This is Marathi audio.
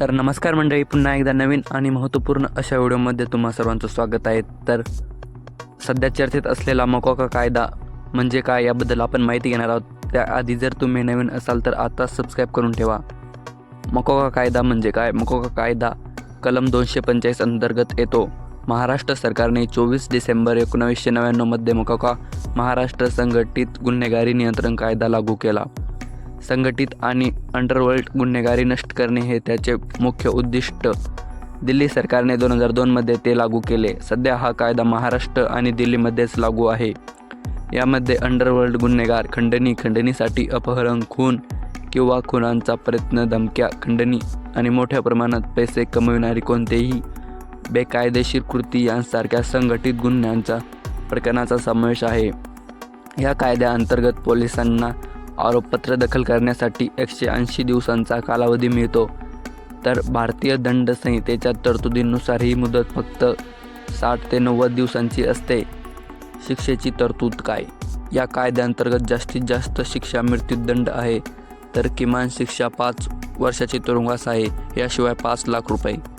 तर नमस्कार मंडळी पुन्हा एकदा नवीन आणि महत्त्वपूर्ण अशा व्हिडिओमध्ये तुम्हा सर्वांचं स्वागत आहे. तर सध्या चर्चेत असलेला मकोका कायदा म्हणजे काय याबद्दल आपण माहिती घेणार आहोत. त्याआधी जर तुम्ही नवीन असाल तर आता सबस्क्राईब करून ठेवा. मकोका कायदा म्हणजे काय? मकोका कायदा कलम दोनशे पंचेचाळीस अंतर्गत येतो. महाराष्ट्र सरकारने चोवीस डिसेंबर एकोणावीसशे नव्याण्णवमध्ये मकोका महाराष्ट्र संघटित गुन्हेगारी नियंत्रण कायदा लागू केला. संघटित आणि अंडरवर्ल्ड गुन्हेगारी नष्ट करणे हे त्याचे मुख्य उद्दिष्ट. दिल्ली सरकारने दोन हजार दोनमध्ये ते लागू केले. सध्या हा कायदा महाराष्ट्र आणि दिल्लीमध्येच लागू आहे. यामध्ये अंडरवर्ल्ड गुन्हेगार खंडणी खंडणीसाठी अपहरण खून किंवा खुनांचा प्रयत्न धमक्या खंडणी आणि मोठ्या प्रमाणात पैसे कमविणारी कोणतेही बेकायदेशीर कृती यांसारख्या संघटित गुन्ह्यांचा प्रकरणाचा समावेश आहे. या कायद्याअंतर्गत पोलिसांना आरोपपत्र दखल करण्यासाठी एकशे ऐंशी दिवसांचा कालावधी मिळतो. तर भारतीय दंड संहितेच्या तरतुदींनुसार ही मुदत फक्त साठ ते नव्वद दिवसांची असते. शिक्षेची तरतूद काय? या कायद्याअंतर्गत जास्तीत जास्त शिक्षा मृत्यूदंड आहे तर किमान शिक्षा पाच वर्षाची तुरुंगास आहे याशिवाय पाच लाख रुपये.